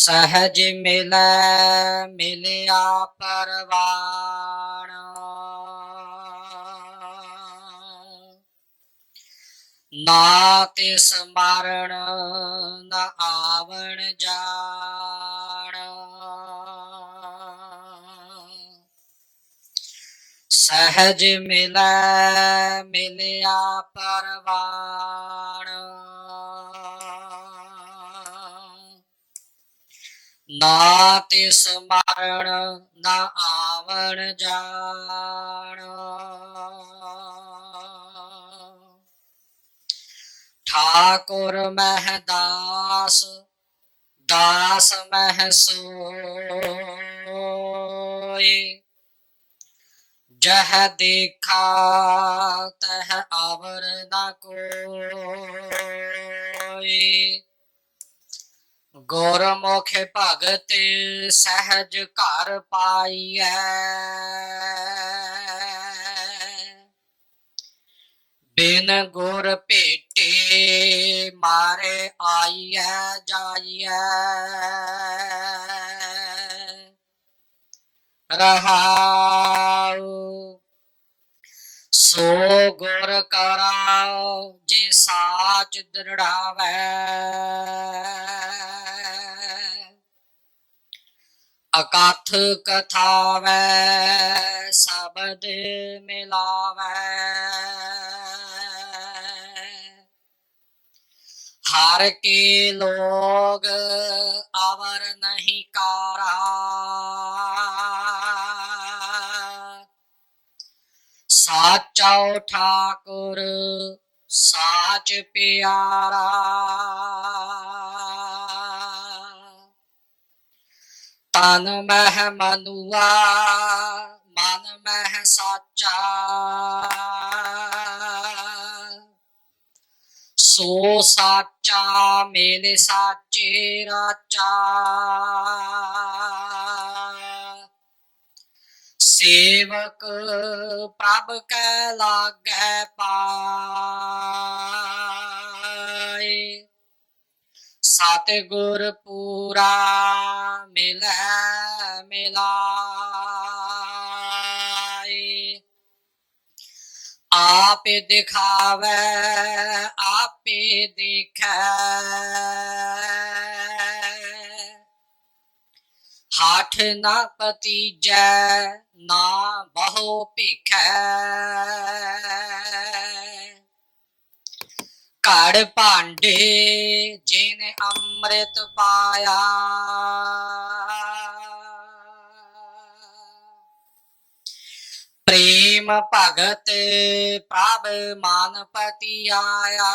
ਸਹਜ ਮਿਲੈ ਮਿਲਿਆ ਪਰਵਾਣ। ਨਾ ਤੇ ਸਮਰਣ ਨਾ ਆਵਣ ਜਾਣ। ਸਹਜ ਮਿਲੈ ਮਿਲਿਆ ਪਰਵਾਣ। ਨਾ ਤੇ ਸਮਰਣ, ਨਾ ਆਵਣ ਜਾਣ। ਠਾਕੁਰ ਮਹਿ ਦਾਸ ਦਾਸ ਮਹਿ ਸੋਏ ਜਹ ਦੇਖਾ, ਤਹ ਆਵਰ ਨਾ ਕੋਈ। ਗੁਰਮੁਖ ਭਗਤ ਸਹਿਜ ਘਰ ਪਾਈਐ। ਬਿਨ ਗੁਰ ਭੇਟੇ ਮਾਰੇ ਆਈਐ, ਜਾਈਐ। ਰਹਾਉ, ਸੋ ਗੁਰ ਕਰਾਉ, ਜੇ ਸਾਚ ਦ੍ਰਿੜਾਵੈ। ਅਕਥ ਕਥਾਵੈ ਸ਼ਬਦ ਮਿਲਾਵੈ। ਹਰ ਕੇ ਲੋਗ ਆਵਰ ਨਹੀਂ ਕਾਰਾ। ਸਾਚਾ ਠਾਕੁਰ ਸਾਚ ਪਿਆਰਾ। ਤਨ ਮਹਿ ਮਨੁਆ, ਮਨ ਮਹਿ ਸਾਚਾ। ਸੋ ਸਾਚਾ ਮੇਲੇ ਸਾਚੇ ਰਾਚਾ। ਸੇਵਕ ਪ੍ਰਭ ਕੈ ਲਾਗੈ ਪਾਏ ਸਤਿਗੁਰ ਪੂਰਾ ਮਿਲੈ, ਮਿਲਾਏ। ਆਪੇ ਦਿਖਾਵੇ, ਆਪੇ ਦੇਖੈ। ਹਾਠ ਨਾ ਪਤੀਜੈ ਨਾ ਬਹੁ ਭਿਖੈ। ਘੜ ਭਾਂਡੇ ਜਿਨ ਅੰਮ੍ਰਿਤ ਪਾਇਆ। ਪ੍ਰੇਮ ਭਗਤ ਪ੍ਰਭ ਮਾਨ ਪਤੀ ਆਇਆ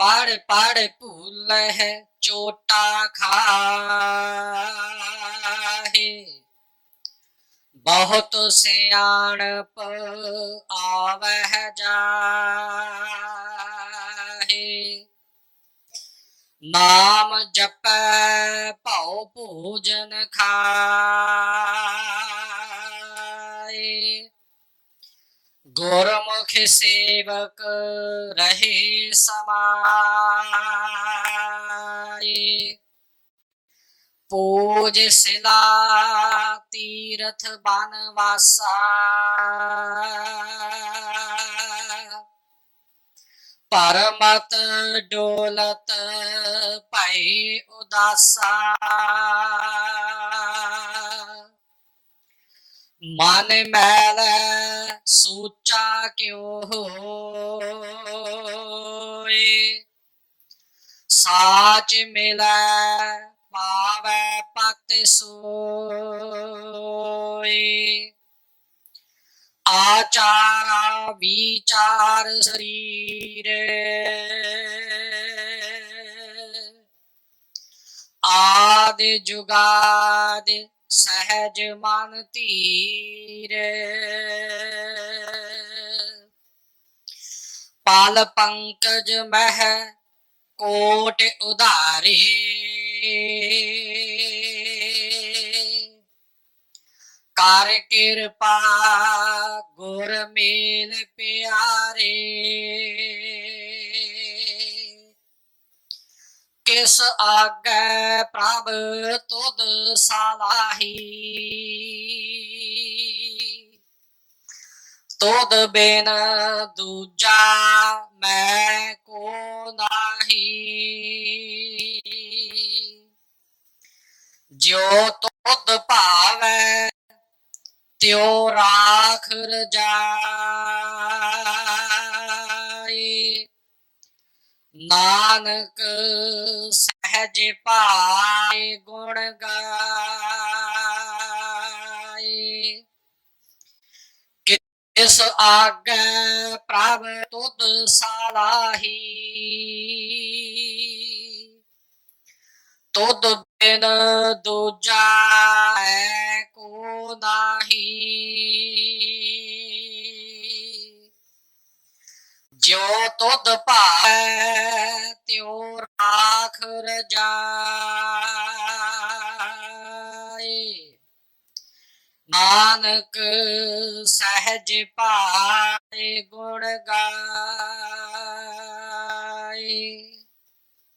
ਪੜ ਪੜ ਭੁੱਲ ਹੈ ਚੋਟਾ ਖਾਹੇ। ਬਹੁਤ ਸਿਆਣਪ ਆਵਹਿ ਜਾਹੇ। ਨਾਮ ਜਪੈ ਭਉ ਭੋਜਨ ਖਾਏ। ਗੁਰਮੁਖ ਸੇਵਕ ਰਹੇ ਸਮਾਏ। पूज सिला तीर्थ बनवासा। परमत डोलत पै उदासा। मन मैल सूचा क्यों हो साच मिला ਪਾਵੈ ਪਤ ਸੋਈ ਆਚਾਰਾ ਵਿਚਾਰ ਸਰੀਰ। ਆਦ ਜੁਗਾਦ ਸਹਿਜ ਮਨ ਧੀਰ। ਪਾਲ ਪੰਕਜ ਮਹਿ ਕੋਟ ਉਧਾਰੇ। ਕਰ ਕਿਰਪਾ, ਗੁਰ ਮੇਲ ਪਿਆਰੇ। ਕਿਸ ਆਗੈ ਪ੍ਰਭ ਤੁਧ ਸਲਾਹੀ। ਤੁਧ ਬਿਨ ਦੂਜਾ ਮੈਂ ਕੋ ਨਾਹੀ ਜੋ ਤੁਧ ਭਾਵੈ, ਤਿਉ ਰਾਖ ਰਜਾਈ ਨਾਨਕ ਸਹਿਜ ਭਾਏ ਗੁਣ ਗਾਏ ਕਿਸ ਆਗੈ ਪ੍ਰਭ ਤੁਧ ਸਲਾਹੀ। ਤੁਧ ਬਿਨ ਦੂਜਾ ਹੈ ਕੋ ਨਾਹੀ। ਜੋ ਤੁਧ ਭਾਵੈ, ਤਿਉ ਰਾਖ ਰਜਾਈ ਨਾਨਕ ਸਹਿਜ ਪਾਏ ਗੁਣ ਗਾਏ।